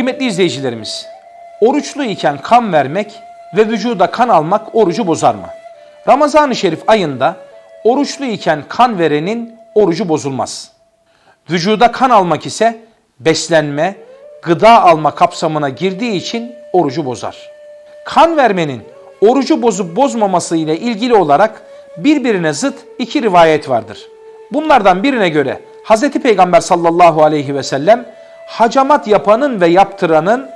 Kıymetli izleyicilerimiz, oruçlu iken kan vermek ve vücuda kan almak orucu bozar mı? Ramazan-ı Şerif ayında oruçlu iken kan verenin orucu bozulmaz. Vücuda kan almak ise beslenme, gıda alma kapsamına girdiği için orucu bozar. Kan vermenin orucu bozup bozmaması ile ilgili olarak birbirine zıt iki rivayet vardır. Bunlardan birine göre Hz. Peygamber sallallahu aleyhi ve sellem hacamat yapanın ve yaptıranın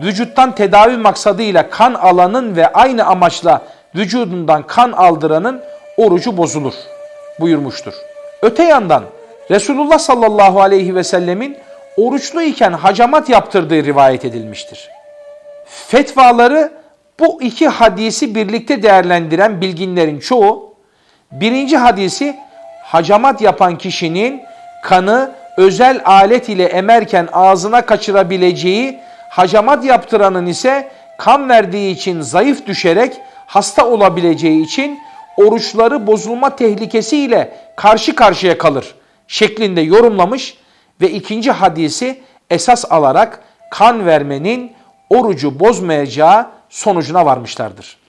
vücuttan tedavi maksadıyla kan alanın ve aynı amaçla vücudundan kan aldıranın orucu bozulur buyurmuştur. Öte yandan Resulullah sallallahu aleyhi ve sellemin oruçlu iken hacamat yaptırdığı rivayet edilmiştir. Fetvaları bu iki hadisi birlikte değerlendiren bilginlerin çoğu birinci hadisi hacamat yapan kişinin kanı özel alet ile emerken ağzına kaçırabileceği, hacamat yaptıranın ise kan verdiği için zayıf düşerek hasta olabileceği için oruçları bozulma tehlikesiyle karşı karşıya kalır şeklinde yorumlamış ve ikinci hadisi esas alarak kan vermenin orucu bozmayacağı sonucuna varmışlardır.